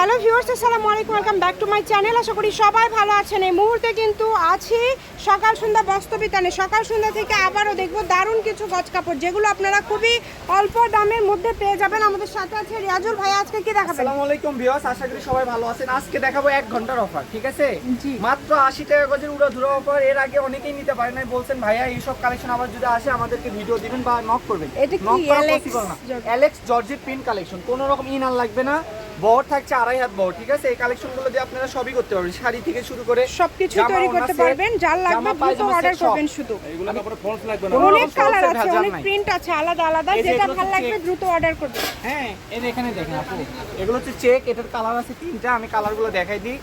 Hello viewers আসসালামু আলাইকুম welcome back to my channel আশা করি সবাই ভালো আছেন। এই মুহূর্তে কিন্তু আছি সকাল সন্ধ্যা বস্ত্রবিতানে। সকাল সন্ধ্যা থেকে আবারও দেখব দারুণ কিছু গজ কাপড় যেগুলো আপনারা খুবই অল্প দামের মধ্যে পেয়ে যাবেন। আমাদের সাথে আছে রিয়াজুল ভাই আজকে কি দেখাবেন? আসসালামু আলাইকুম ভিউয়ার্স আশা করি সবাই ভালো আছেন। আজকে দেখাবো এক ঘণ্টার অফার ঠিক আছে। মাত্র আশি টাকা গজের উড়ো ধুরো অফার এর আগে অনেকেই নিতে পারে নাই। বলছেন ভাইয়া এইসব কালেকশন আবার যদি আসে আমাদেরকে ভিডিও দিবেন বা নক করবেন। এটা কি অ্যালেক্স জর্জেট প্রিন্ট কালেকশন কোনো রকম ইনার লাগবে না। বহর থাকছে আড়াই হাত বহর ঠিক আছে? এই কালেকশনগুলো দিয়ে আপনারা সবই করতে পারবেন। শাড়ি থেকে শুরু করে সবকিছু তৈরি করতে পারবেন। যার লাগবে দ্রুত অর্ডার করবেন শুধু। এগুলো কাপড়ে ফলস লাগবে না। অনেক কালার আছে অনেক প্রিন্ট আছে আলাদা আলাদা। যেটা ভালো লাগবে দ্রুত অর্ডার করবেন। হ্যাঁ এই যে এখানে দেখেন আপু। এগুলো হচ্ছে চেক এটার কালার আছে তিনটা আমি কালারগুলো দেখাই দিই।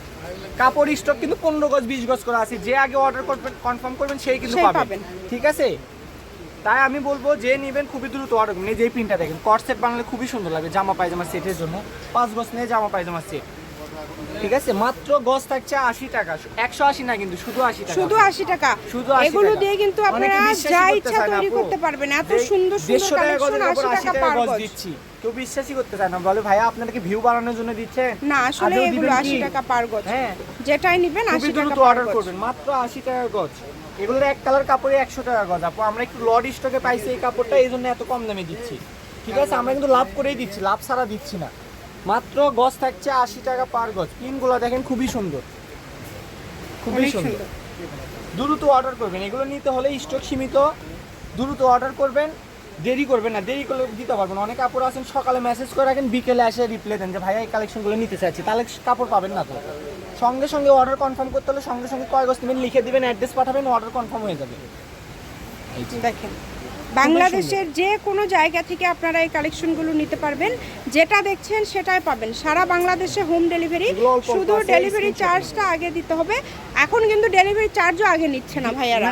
কাপড় স্টক কিন্তু পনেরো গজ বিশ গজ করে আছে। যে আগে অর্ডার করবেন কনফার্ম করবেন সেই কিন্তু পাবেন। ঠিক আছে? তাই আমি বলব যে নেবেন খুবই দ্রুত অর্ডার করুন এই যে প্রিন্টটা দেখেন কট সেট বানালে খুবই সুন্দর লাগবে জামা পায়জামা সেটের জন্য। পাঁচ গজ নিয়ে জামা পায়জামা সেট ঠিক আছে? মাত্র গজ থাকছে আশি টাকা। একশো আশি না কিন্তু শুধু আশি টাকা। শুধু আশি টাকা। শুধু এগুলো দিয়ে কিন্তু আপনারা যা ইচ্ছা তৈরি করতে পারবেন। এত সুন্দর সুন্দর কালেকশন আশি টাকা গজ দিচ্ছি। কেউ বিশ্বাসই করতে চায় না। বলে ভাইয়া আপনাদেরকে ভিউ বাড়ানোর জন্য দিচ্ছে? না আসলে এগুলো আশি টাকা পার গজ। হ্যাঁ। যেটাই নিবেন আশি টাকা অর্ডার করবেন। মাত্র আশি টাকা গজ। এগুলোর এক কালার কাপড়ে একশো টাকা গজ। আপু আমরা একটু লড স্টকে পাইছি এই কাপড়টা এই জন্য এত কম দামে দিচ্ছি। ঠিক আছে আমরা কিন্তু লাভ করেই দিচ্ছি লাভ ছাড়া দিচ্ছি না। মাত্র গজ থাকছে আশি টাকা পার গজ। পিনগুলো দেখেন খুবই সুন্দর। খুবই সুন্দর। দ্রুত অর্ডার করবেন। এগুলো নিতে হলে স্টক সীমিত। দ্রুত অর্ডার করবেন। দেরি করবেন না দেরি করলে দিতে পারবেন না। অনেক কাপড় আছেন সকালে মেসেজ করে রাখেন বিকেলে এসে রিপ্লাই দেন যে ভাইয়া এই কালেকশনগুলো নিতে চাইছি। তাহলে কাপড় পাবেন না তো। সঙ্গে সঙ্গে অর্ডার কনফার্ম করতে হলে সঙ্গে সঙ্গে কয় গজ নেবেন লিখে দিবেন অ্যাড্রেস পাঠাবেন অর্ডার কনফার্ম হয়ে যাবে। দেখেন বাংলাদেশের যে কোনো জায়গা থেকে আপনারা এই কালেকশনগুলো নিতে পারবেন যেটা দেখছেন সেটাই পাবেন। সারা বাংলাদেশে হোম ডেলিভারি শুধু ডেলিভারি চার্জটা আগে দিতে হবে। এখন কিন্তু ডেলিভারি চার্জও আগে নিচ্ছে না ভাইয়ারা।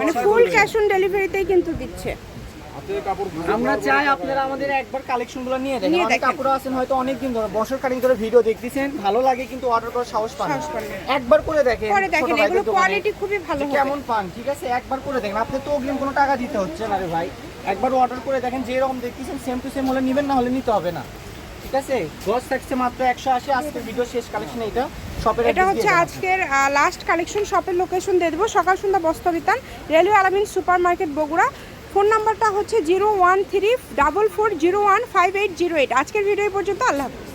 মানে ফুল ক্যাশ অন ডেলিভারিতেই কিন্তু দিচ্ছে। আমরা চাই আপনারা আমাদের একবার কালেকশনগুলো নিয়ে দেখেন। নিয়ে অনেক কাপড় আছেন হয়তো অনেক দিন ধরে। বছর ধরে ভিডিও দেখতেছেন ভালো লাগে কিন্তু অর্ডার করার সাহস পান। একবার করে দেখেন পরে দেখেন এগুলো কোয়ালিটি খুবই ভালো কেমন পান ঠিক আছে? একবার করে দেখেন। আপনি তো অগ্রিম কোনো টাকা দিতে হচ্ছে না রে ভাই। একবার অর্ডার করে দেখেন যে রকম দেখতেছেন সেম টু সেম হলে নেবেন না হলে নিতে হবে না। ঠিক আছে? গজ থাকছে মাত্র একশো আশি। আজকের ভিডিও শেষ কালেকশন এটা শপের এটা হচ্ছে আজকের লাস্ট কালেকশন শপের লোকেশন দিয়ে দেবো। সকাল সন্ধ্যা বস্ত্রবিতান railway Alamin super market Bogura. Phone নাম্বারটা হচ্ছে zero one three double four zero one five eight zero eight. আজকের ভিডিও পর্যন্ত, আল্লাহ হাফিজ।